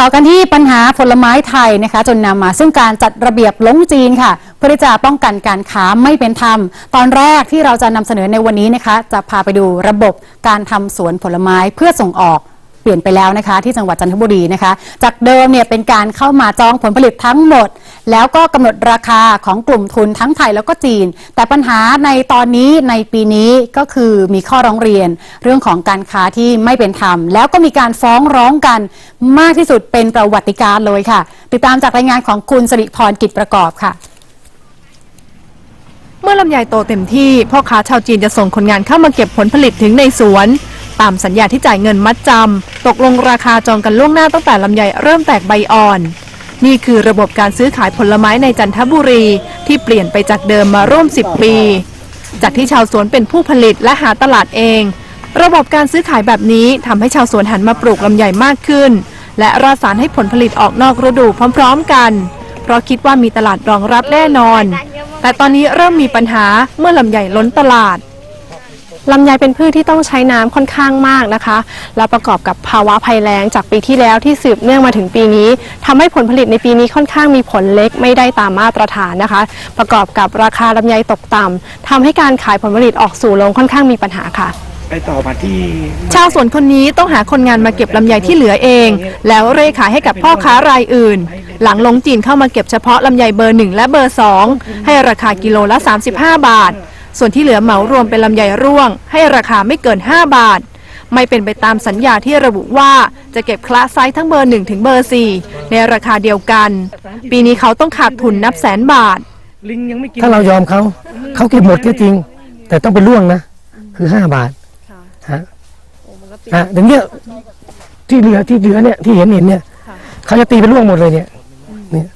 ต่อกันที่ปัญหาผลไม้ไทยนะคะจนนำมาซึ่งการจัดระเบียบลงจีนค่ะ เพื่อที่จะป้องกันการค้าไม่เป็นธรรม ตอนแรกที่เราจะนำเสนอในวันนี้นะคะ จะพาไปดูระบบการทำสวนผลไม้เพื่อส่งออกเปลี่ยนไปแล้วนะคะ ที่จังหวัดจันทบุรีนะคะ จากเดิมเนี่ยเป็นการเข้ามาจองผลผลิตทั้งหมด แล้วก็กำหนดราคาของกลุ่มทุนทั้งไทยแล้วก็จีน แต่ปัญหาในตอนนี้ในปีนี้ก็คือมีข้อร้องเรียน เรื่องของการค้าที่ไม่เป็นธรรม แล้วก็มีการฟ้องร้องกันมากที่สุดเป็นประวัติการ์เลยค่ะ ติดตามจากรายงานของคุณสิริพรกิจประกอบค่ะเมื่อลำไยโตเต็มที่ พ่อค้าชาวจีนจะส่งคนงานเข้ามาเก็บผลผลิตถึงในสวน ตามสัญญาที่จ่ายเงินมัดจำตกลงราคาจองกันล่วงหน้าตั้งแต่ลำไยเริ่มแตกใบอ่อน นี่คือระบบการซื้อขายผลไม้ในจันทบุรี ที่เปลี่ยนไปจากเดิมมาร่วม 10 ปี จากที่ชาวสวนเป็นผู้ผลิตและหาตลาดเอง ระบบการซื้อขายแบบนี้ทำให้ชาวสวนหันมาปลูกลำไยมากขึ้น และราสารให้ผลผลิตออกนอกฤดูพร้อม ๆ กัน เพราะคิดว่ามีตลาดรองรับแน่นอน แต่ตอนนี้เริ่มมีปัญหาเมื่อลำไยล้นตลาด ลำไยเป็นพืชที่ต้องใช้น้ำค่อนข้างมากนะคะ แล้วประกอบกับภาวะภัยแล้งจากปีที่แล้วที่สืบเนื่องมาถึงปีนี้ทำให้ผลผลิตในปีนี้ค่อนข้างมีผลเล็กไม่ได้ตามมาตรฐานนะคะ ประกอบกับราคาลำไยตกต่ำทำให้การขายผลผลิตออกสู่โรงค่อนข้างมีปัญหาค่ะ ไปต่อมาที่ชาวสวนคนนี้ต้องหาคนงานมาเก็บลำไยที่เหลือเอง แล้วเร่ขายให้กับพ่อค้ารายอื่น หลังลงจีนเข้ามาเก็บเฉพาะลำไยเบอร์หนึ่งและเบอร์สองให้ราคากิโลละ 35 บาท ส่วนที่เหลือเหมารวมเป็นลำไยร่วง ให้ราคาไม่เกิน 5 บาท ไม่เป็นไปตามสัญญาที่ระบุว่าจะเก็บคละไซส์ทั้งเบอร์หนึ่งถึงเบอร์สี่ในราคาเดียวกัน ปีนี้เขาต้องขาดทุนนับแสนบาท ลิงยังไม่กินถ้าเรายอมเขาเขาเก็บหมดก็จริง แต่ต้องเป็นร่วงนะ คือห้าบาทฮะฮะอย่างเงี้ยที่เหลือที่เหลือเนี่ยที่เห็นเห็นเนี่ยเขาจะตีเป็นร่วงหมดเลยเนี่ยเนี่ย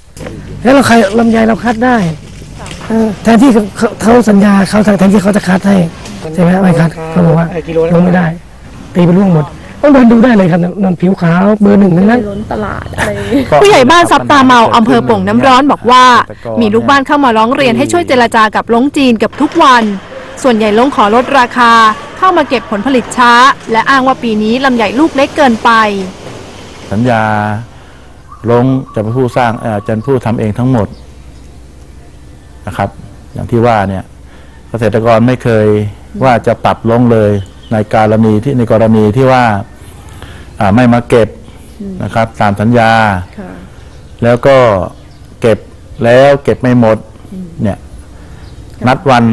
แล้วเราใครลำไยเราคัดได้ แทนที่เขาเขาเขาสัญญาเขาแทนที่เขาจะคัดให้ใช่ไหมไม่คัดเขาบอกว่าลงไม่ได้ตีเป็นร่วงหมดต้องเดินดูได้เลยครับนั่นผิวขาวเบอร์หนึ่งทั้งนั้นผู้ใหญ่บ้านซับตาเมาอำเภอโป่งน้ำร้อนบอกว่า มีลูกบ้านเข้ามาร้องเรียนให้ช่วยเจรจากับลงจีนเกับทุกวัน ส่วนใหญ่ลงขอลดราคาเข้ามาเก็บผลผลิตช้า และอ้างว่าปีนี้ลำใหญ่ลูกเล็กเกินไป สัญญาลงจะเป็นผู้สร้างเอ่อจะเป็นผู้ทำเองทั้งหมด นะครับ อย่างที่ว่าเนี่ยเกษตรกรไม่เคยว่าจะปรับลงเลยในกรณีที่ในกรณีที่ว่าอ่าไม่มาเก็บนะครับ ตามสัญญา แล้วก็เก็บแล้วเก็บไม่หมดเนี่ยนัดวัน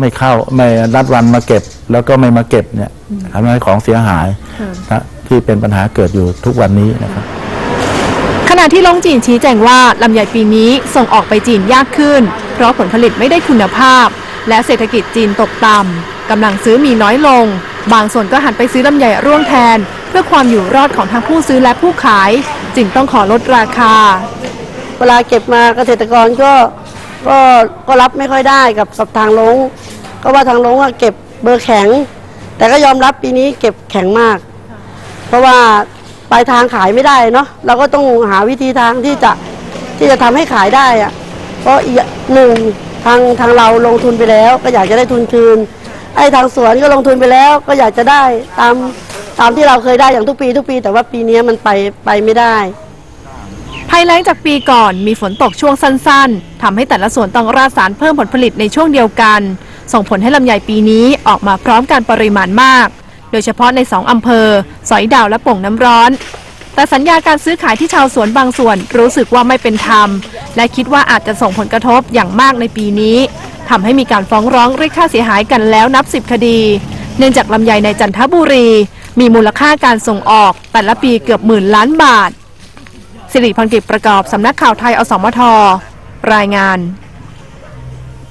ไม่เข้าไม่นัดวันมาเก็บ แล้วก็ไม่มาเก็บเนี่ยทำให้ของเสียหายนะที่เป็นปัญหาเกิดอยู่ทุกวันนี้นะครับขณะที่ลงจีนชี้แจงว่าลำไยปีนี้ส่งออกไปจีนยากขึ้น เพราะผลผลิตไม่ได้คุณภาพ และเศรษฐกิจจีนตกต่ำกำลังซื้อมีน้อยลง บางส่วนก็หันไปซื้อลำไยร่วงแทน เพื่อความอยู่รอดของทั้งผู้ซื้อและผู้ขาย จึงต้องขอลดราคา เวลาเก็บมาเกษตรกรก็ก็ก็รับไม่ค่อยได้กับสับทางลง ก็ว่าทางลงอะเก็บเบอร์แข็ง แต่ก็ยอมรับปีนี้เก็บแข็งมาก เพราะว่าปลายทางขายไม่ได้เนาะเราก็ต้องหาวิธีทางที่จะที่จะทำให้ขายได้อะ เพราะอีกหนึ่งทางทางเราลงทุนไปแล้ว ก็อยากจะได้ทุนคืน ไอ้ทางสวนก็ลงทุนไปแล้ว ก็อยากจะได้ตามตามที่เราเคยได้อย่างทุกปีทุกปี แต่ว่าปีนี้มันไปไปไม่ได้ ภัยแล้งจากปีก่อนมีฝนตกช่วงสั้นๆทำให้แต่ละสวนต้องราดสารเพิ่มผลผลิตในช่วงเดียวกัน ส่งผลให้ลำไยปีนี้ออกมาพร้อมกันปริมาณมาก โดยเฉพาะในสองอำเภอ สอยดาวและโป่งน้ำร้อน แต่สัญญาการซื้อขายที่ชาวสวนบางส่วนรู้สึกว่าไม่เป็นธรรม และคิดว่าอาจจะส่งผลกระทบอย่างมากในปีนี้ทำให้มีการฟ้องร้องเรียกค่าเสียหายกันแล้วนับสิบคดี เนื่องจากลำไยในจันทบุรี มีมูลค่าการส่งออกแต่ละปีเกือบหมื่นล้านบาท สิริพรกิจประกอบสำนักข่าวไทยอสมทรายงาน